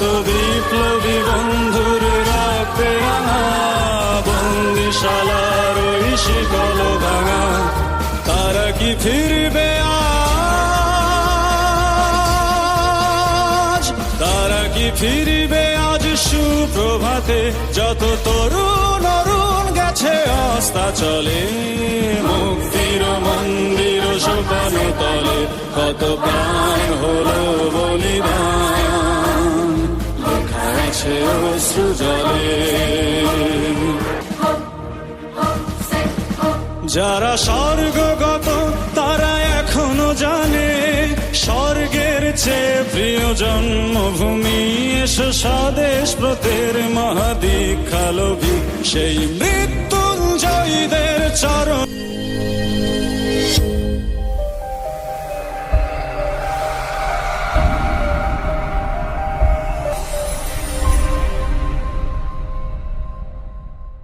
কত বিপ্লবী বন্ধুর রক্তে রাঙা বন্দিশালার ওই শিকল ভাঙা, তারা কি ফিরবে আজ? তারা কি ফিরবে আজ সুপ্রভাতে? যত তরুণ অরুণ গেছে, অস্তা চলে। মুক্তির মন্দির সোপান তলে, কত প্রাণ যারা স্বর্গগত তারা এখনও জানে স্বর্গের চেয়ে প্রিয় জন্মভূমি এসো স্বদেশ ব্রতের মহাদীক্ষালভী সেই মৃত্যুঞ্জয়ীদের চরণ